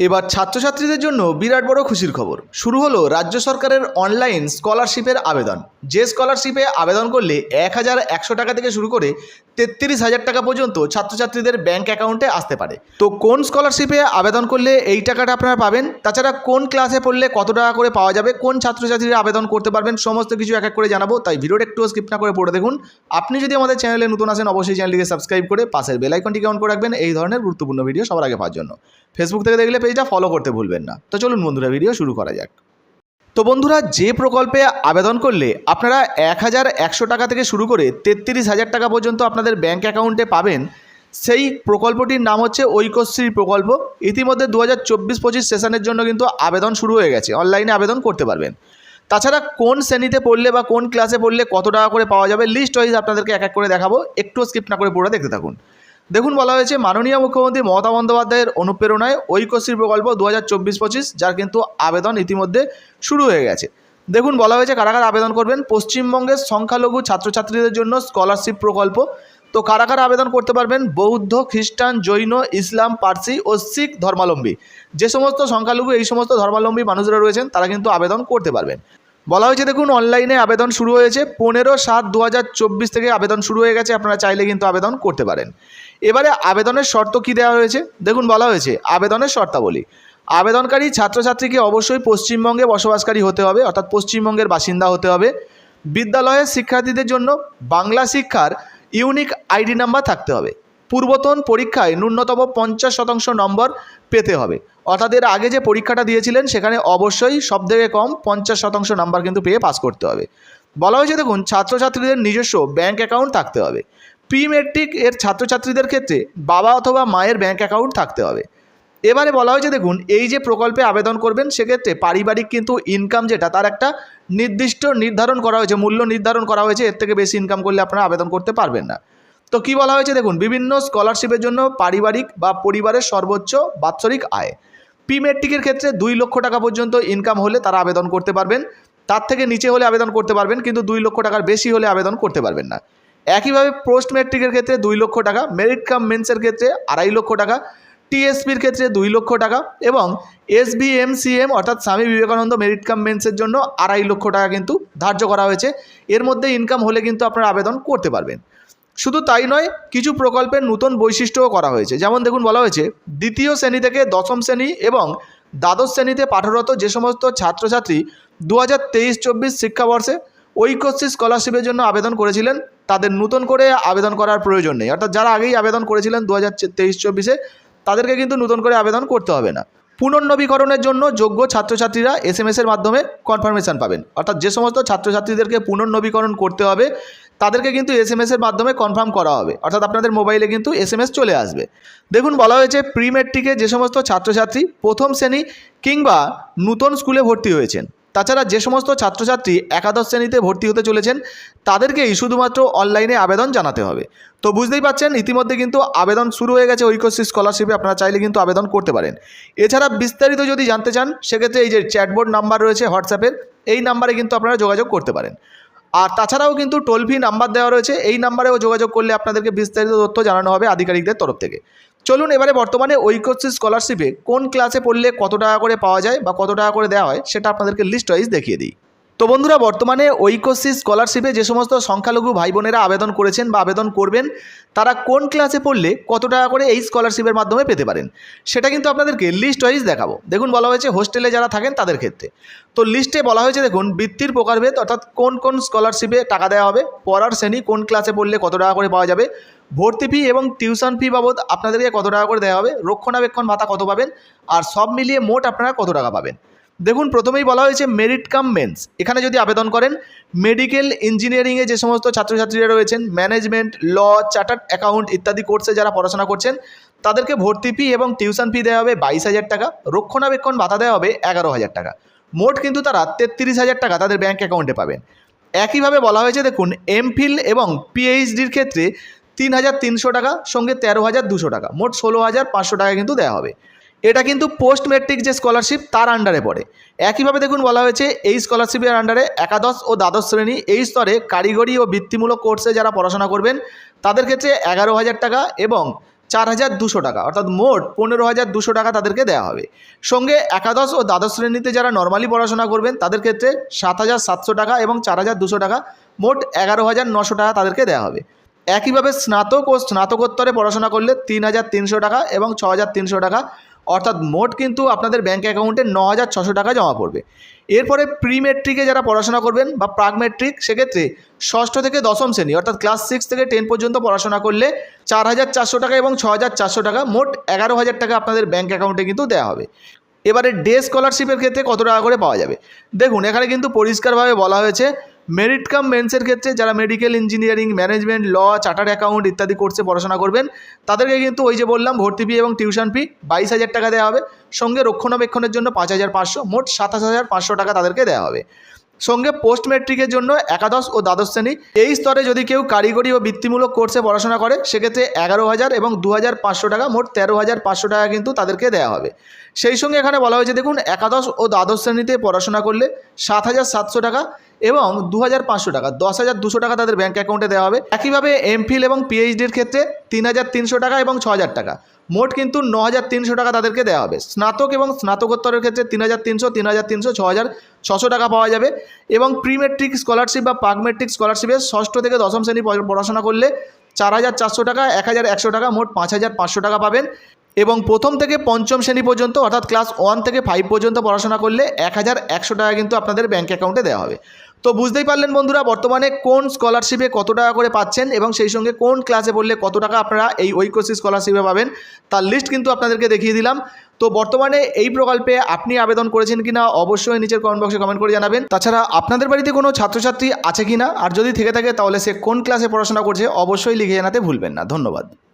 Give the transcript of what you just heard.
এবার ছাত্রছাত্রীদের জন্য বিরাট বড় খুশির খবর। শুরু হলো রাজ্য সরকারের অনলাইন স্কলারশিপের আবেদন। যে স্কলারশিপে আবেদন করলে এক হাজার একশো টাকা থেকে শুরু করে তেত্রিশ হাজার টাকা পর্যন্ত ছাত্রছাত্রীদের ব্যাংক অ্যাকাউন্টে আসতে পারে। তো কোন স্কলারশিপে আবেদন করলে এই টাকাটা আপনারা পাবেন? তাছাড়া কোন ক্লাসে পড়লে কত টাকা করে পাওয়া যাবে? কোন ছাত্রছাত্রীরা আবেদন করতে পারবেন? সমস্ত কিছু এক এক করে জানাব। তাই ভিডিওটা একটু স্কিপ না করে পড়ে দেখুন। আপনি যদি আমাদের চ্যানেলে নতুন আসেন, অবশ্যই চ্যানেলটিকে সাবস্ক্রাইব করে পাশের বেল আইকনটিকে অন করে রাখবেন। এই ধরনের গুরুত্বপূর্ণ ভিডিও সবার আগে পাওয়ার জন্য। ফেসবুক থেকে দেখলে পেজটা ফলো করতে ভুলবেন না। তো চলুন বন্ধুরা ভিডিও শুরু করা যাক। তো বন্ধুরা, যে প্রকল্পে আবেদন করলে আপনারা এক হাজার একশো টাকা থেকে শুরু করে তেত্রিশ হাজার টাকা পর্যন্ত আপনাদের ব্যাঙ্ক অ্যাকাউন্টে পাবেন। সেই প্রকল্পটির নাম হচ্ছে ঐক্যশ্রী প্রকল্প। ইতিমধ্যে দু হাজার চব্বিশ পঁচিশ সেশনের জন্য কিন্তু আবেদন শুরু হয়ে গেছে। অনলাইনে আবেদন করতে পারবেন। তাছাড়া কোন শ্রেণীতে পড়লে বা কোন ক্লাসে পড়লে কত টাকা করে পাওয়া যাবে লিস্ট ওয়াইজ আপনাদেরকে এক এক করে দেখাবো। একটু স্কিপ না করে পুরো দেখতে থাকুন। দেখুন, বলা হয়েছে মাননীয় মুখ্যমন্ত্রী মমতা বন্দ্যোপাধ্যায়ের অনুপ্রেরণায় ঐক্যশ্রী প্রকল্প দু হাজার চব্বিশ পঁচিশ, যার কিন্তু আবেদন ইতিমধ্যে শুরু হয়ে গেছে। দেখুন, বলা হয়েছে কারা কারা আবেদন করবেন? পশ্চিমবঙ্গের সংখ্যালঘু ছাত্রছাত্রীদের জন্য স্কলারশিপ প্রকল্প। তো কারা কারা আবেদন করতে পারবেন? বৌদ্ধ, খ্রিস্টান, জৈন, ইসলাম, পার্সি ও শিখ ধর্মাবলম্বী। যে সমস্ত সংখ্যালঘু, এই সমস্ত ধর্মাবলম্বী মানুষরা রয়েছেন, তারা কিন্তু আবেদন করতে পারবেন। বলা হয়েছে দেখুন অনলাইনে আবেদন শুরু হয়েছে। পনেরো সাত দু থেকে আবেদন শুরু হয়ে গেছে। আপনারা চাইলে কিন্তু আবেদন করতে পারেন। এবারে আবেদনের শর্ত কী দেওয়া হয়েছে? দেখুন, বলা হয়েছে, আবেদনের শর্তাবলী। আবেদনকারী ছাত্রছাত্রীকে অবশ্যই পশ্চিমবঙ্গে বসবাসকারী হতে হবে, অর্থাৎ পশ্চিমবঙ্গের বাসিন্দা হতে হবে। বিদ্যালয়ের শিক্ষার্থীদের জন্য বাংলা শিক্ষার ইউনিক আইডি নাম্বার থাকতে হবে। পূর্বতন পরীক্ষায় ন্যূনতম পঞ্চাশ শতাংশ নম্বর পেতে হবে। অর্থাৎ এর আগে যে পরীক্ষাটা দিয়েছিলেন, সেখানে অবশ্যই সব থেকে কম পঞ্চাশ শতাংশ নাম্বার কিন্তু পেয়ে পাস করতে হবে। বলা হয়েছে, দেখুন, ছাত্রছাত্রীদের নিজস্ব ব্যাংক অ্যাকাউন্ট থাকতে হবে। প্রি মেট্রিক এর ছাত্রছাত্রীদের ক্ষেত্রে বাবা অথবা মায়ের ব্যাংক অ্যাকাউন্ট থাকতে হবে। এবারে বলা হয়েছে, দেখুন, এই যে প্রকল্পে আবেদন করবেন, সেক্ষেত্রে পারিবারিক কিন্তু ইনকাম যেটা, তার একটা নির্দিষ্ট নির্ধারণ করা হয়েছে, মূল্য নির্ধারণ করা হয়েছে, এর থেকে বেশি ইনকাম করলে আপনারা আবেদন করতে পারবেন না। তো কি বলা হয়েছে দেখুন, বিভিন্ন স্কলারশিপের জন্য পারিবারিক বা পরিবারের সর্বোচ্চ বাৎসরিক আয়। পি মেট্রিকের ক্ষেত্রে দুই লক্ষ টাকা পর্যন্ত ইনকাম হলে তারা আবেদন করতে পারবেন। তার থেকে নিচে হলে আবেদন করতে পারবেন, কিন্তু দুই লক্ষ টাকার বেশি হলে আবেদন করতে পারবেন না। একইভাবে পোস্ট মেট্রিকের ক্ষেত্রে দুই লক্ষ টাকা মেরিট কাম মেন্সের ক্ষেত্রে আড়াই লক্ষ টাকা টিএসপির ক্ষেত্রে দুই লক্ষ টাকা এবং এস এসবিএমসিএম অর্থাৎ স্বামী বিবেকানন্দ মেরিট কাম মেন্সের জন্য আড়াই লক্ষ টাকা কিন্তু ধার্য করা হয়েছে। এর মধ্যে ইনকাম হলে কিন্তু আপনারা আবেদন করতে পারবেন। শুধু তাই নয়, কিছু প্রকল্পের নতুন বৈশিষ্ট্যও করা হয়েছে। যেমন দেখুন বলা হয়েছে, দ্বিতীয় শ্রেণি থেকে দশম শ্রেণি এবং দ্বাদশ শ্রেণীতে পাঠরত যে সমস্ত ছাত্রছাত্রী দু হাজার তেইশ চব্বিশ শিক্ষাবর্ষে ঐক্যশ্রী স্কলারশিপের জন্য আবেদন করেছিলেন, তাদের নতুন করে আবেদন করার প্রয়োজন নেই। অর্থাৎ যারা আগেই আবেদন করেছিলেন দু হাজার তেইশ চব্বিশে, তাদেরকে কিন্তু নতুন করে আবেদন করতে হবে না। পুনর্নবীকরণের জন্য যোগ্য ছাত্রছাত্রীরা এস এম এসের মাধ্যমে কনফার্মেশন পাবেন। অর্থাৎ যে সমস্ত ছাত্রছাত্রীদেরকে পুনর্নবীকরণ করতে হবে তাদেরকে কিন্তু এস এম এসের মাধ্যমে কনফার্ম করা হবে। অর্থাৎ আপনাদের মোবাইলে কিন্তু এস এম এস চলে আসবে। দেখুন, বলা হয়েছে প্রি মেট্রিকে যে সমস্ত ছাত্রছাত্রী প্রথম শ্রেণি কিংবা নূতন স্কুলে ভর্তি হয়েছেন, তাছাড়া যে সমস্ত ছাত্রছাত্রী একাদশ শ্রেণীতে ভর্তি হতে চলেছেন, তাদেরকেই শুধুমাত্র অনলাইনে আবেদন জানাতে হবে। তো বুঝতেই পারছেন ইতিমধ্যে কিন্তু আবেদন শুরু হয়ে গেছে ঐক্যশ্রী স্কলারশিপে আপনারা চাইলে কিন্তু আবেদন করতে পারেন। এছাড়া বিস্তারিত যদি জানতে চান, সেক্ষেত্রে এই যে চ্যাটবোর্ড নাম্বার রয়েছে হোয়াটসঅ্যাপের এই নাম্বারে কিন্তু আপনারা যোগাযোগ করতে পারেন। আর তাছাড়াও কিন্তু টোল ফ্রি নাম্বার দেওয়া রয়েছে। এই নাম্বারেও যোগাযোগ করলে আপনাদেরকে বিস্তারিত তথ্য জানানো হবে আধিকারিকদের তরফ থেকে। চলুন এবারে বর্তমানে ঐক্যশ্রী স্কলারশিপে কোন ক্লাসে পড়লে কত টাকা করে পাওয়া যায় বা কত টাকা করে দেওয়া হয়, সেটা আপনাদেরকে লিস্ট ওয়াইজ দেখিয়ে দিই। তো বন্ধুরা, বর্তমানে ঐক্যশ্রী স্কলারশিপে যে সমস্ত সংখ্যালঘু ভাই বোনেরা আবেদন করেছেন বা আবেদন করবেন, তারা কোন ক্লাসে পড়লে কত টাকা করে এই স্কলারশিপের মাধ্যমে পেতে পারেন? সেটা কিন্তু আপনাদেরকে লিস্ট ওয়াইজ দেখাবো। দেখুন, বলা হয়েছে হোস্টেলে যারা থাকেন তাদের ক্ষেত্রে। তো লিস্টে বলা হয়েছে, দেখুন, বৃত্তির প্রকারভেদ, অর্থাৎ কোন কোন স্কলারশিপে টাকা দেওয়া হবে, পড়ার শ্রেণি, কোন ক্লাসে পড়লে কত টাকা করে পাওয়া যাবে, ভর্তি ফি এবং টিউশন ফি বাবদ আপনাদেরকে কত টাকা করে দেওয়া হবে, রক্ষণাবেক্ষণ ভাতা কত পাবেন, আর সব মিলিয়ে মোট আপনারা কত টাকা পাবেন। দেখুন, প্রথমেই বলা হয়েছে মেরিট কাম মেন্স এখানে যদি আবেদন করেন মেডিকেল ইঞ্জিনিয়ারিংয়ে যে সমস্ত ছাত্রছাত্রীরা রয়েছেন ম্যানেজমেন্ট ল চার্টার্ড অ্যাকাউন্ট ইত্যাদি কোর্সে যারা পড়াশোনা করছেন, তাদেরকে ভর্তি ফি এবং টিউশন ফি দেওয়া হবে বাইশ হাজার টাকা, রক্ষণাবেক্ষণ ভাতা দেওয়া হবে এগারো হাজার টাকা। মোট কিন্তু তারা তেত্রিশ হাজার টাকা তাদের ব্যাঙ্ক অ্যাকাউন্টে পাবেন। একইভাবে বলা হয়েছে, দেখুন এমফিল এবং পিএইচডির ক্ষেত্রে তিন হাজার তিনশো টাকা, সঙ্গে তেরো হাজার দুশো টাকা। মোট ষোলো হাজার পাঁচশো টাকা কিন্তু দেওয়া হবে। এটা কিন্তু পোস্ট মেট্রিক যে স্কলারশিপ তার আন্ডারে পড়ে। একইভাবে দেখুন বলা হয়েছে, এই স্কলারশিপের আন্ডারে একাদশ ও দ্বাদশ শ্রেণি, এই স্তরে কারিগরি ও বৃত্তিমূলক কোর্সে যারা পড়াশোনা করবেন, তাদের ক্ষেত্রে এগারো হাজার টাকা এবং চার হাজার দুশো টাকা, অর্থাৎ মোট পনেরো হাজার দুশো টাকা তাদেরকে দেওয়া হবে। সঙ্গে একাদশ ও দ্বাদশ শ্রেণীতে যারা নর্মালি পড়াশোনা করবেন, তাদের ক্ষেত্রে সাত হাজার সাতশো টাকা এবং চার হাজার দুশো টাকা, মোট এগারো হাজার নশো টাকা তাদেরকে দেওয়া হবে। একইভাবে স্নাতক ও স্নাতকোত্তরে পড়াশোনা করলে তিন হাজার তিনশো টাকা এবং ছ হাজার তিনশো টাকা অর্থাৎ মোট কিন্তু আপনাদের ব্যাঙ্ক অ্যাকাউন্টে ন হাজার ছশো টাকা জমা পড়বে। এরপরে প্রি মেট্রিকে যারা পড়াশোনা করবেন বা প্রাক মেট্রিক সেক্ষেত্রে ষষ্ঠ থেকে দশম শ্রেণি, অর্থাৎ ক্লাস সিক্স থেকে টেন পর্যন্ত পড়াশোনা করলে চার হাজার চারশো টাকা এবং ছ হাজার চারশো টাকা, মোট এগারো হাজার টাকা আপনাদের ব্যাঙ্ক অ্যাকাউন্টে কিন্তু দেওয়া হবে। এবারে ডে স্কলারশিপের ক্ষেত্রে কত টাকা করে পাওয়া যাবে? দেখুন, এখানে কিন্তু পরিষ্কারভাবে বলা হয়েছে মেরিট কাম মেন্সের ক্ষেত্রে যারা medical engineering management law chartered account ইত্যাদি কোর্সে পড়াশোনা করবেন, তাদেরকে কিন্তু ওই যে বললাম, ভর্তি ফি এবং টিউশন ফি বাইশ হাজার টাকা দেওয়া হবে। সঙ্গে রক্ষণাবেক্ষণের জন্য পাঁচ হাজার পাঁচশো, মোট সাতাশ হাজার পাঁচশো টাকা তাদেরকে দেওয়া হবে। সঙ্গে পোস্ট মেট্রিকের জন্য একাদশ ও দ্বাদশ শ্রেণি। এই স্তরে যদি কেউ কারিগরি ও বৃত্তিমূলক কোর্সে পড়াশোনা করে, সেক্ষেত্রে এগারো হাজার এবং দু হাজার পাঁচশো টাকা, মোট তেরো হাজার পাঁচশো টাকা কিন্তু তাদেরকে দেওয়া হবে। সেই সঙ্গে এখানে বলা হয়েছে, দেখুন, একাদশ ও দ্বাদশ শ্রেণীতে পড়াশোনা করলে সাত হাজার সাতশো টাকা এবং দু হাজার পাঁচশো টাকা দশ হাজার দুশো টাকা তাদের ব্যাঙ্ক অ্যাকাউন্টে দেওয়া হবে। একইভাবে এমফিল এবং পিএইচডির ক্ষেত্রে তিন হাজার তিনশো টাকা এবং ছ হাজার টাকা। মোট কিন্তু ন হাজার তিনশো টাকা তাদেরকে দেওয়া হবে। স্নাতক এবং স্নাতকোত্তরের ক্ষেত্রে তিন হাজার তিনশো তিন হাজার তিনশো ছ হাজার ছশো টাকা পাওয়া যাবে এবং প্রি মেট্রিক স্কলারশিপ বা পাক মেট্রিক স্কলারশিপে ষষ্ঠ থেকে দশম শ্রেণি পড়াশোনা করলে চার হাজার চারশো টাকা এক হাজার একশো টাকা, মোট পাঁচ হাজার পাঁচশো টাকা পাবেন এবং প্রথম থেকে পঞ্চম শ্রেণি পর্যন্ত, অর্থাৎ ক্লাস ওয়ান থেকে ফাইভ পর্যন্ত পড়াশোনা করলে এক হাজার একশো টাকা কিন্তু আপনাদের ব্যাঙ্ক অ্যাকাউন্টে দেওয়া হবে। তো বুঝতেই পারলেন বন্ধুরা, বর্তমানে কোন স্কলারশিপে কত টাকা করে পাচ্ছেন এবং সেই সঙ্গে কোন ক্লাসে পড়লে কত টাকা আপনারা এই ঐক্যশ্রী স্কলারশিপে পাবেন, তার লিস্ট কিন্তু আপনাদেরকে দেখিয়ে দিলাম। তো বর্তমানে এই প্রকল্পে আপনি আবেদন করেছেন কিনা অবশ্যই নিচের কমেন্ট বক্সে কমেন্ট করে জানাবেন। তাছাড়া আপনাদের বাড়িতে কোনো ছাত্রছাত্রী আছে কিনা, আর যদি থেকে থাকে তাহলে সে কোন ক্লাসে পড়াশোনা করছে, অবশ্যই লিখে জানাতে ভুলবেন না। ধন্যবাদ।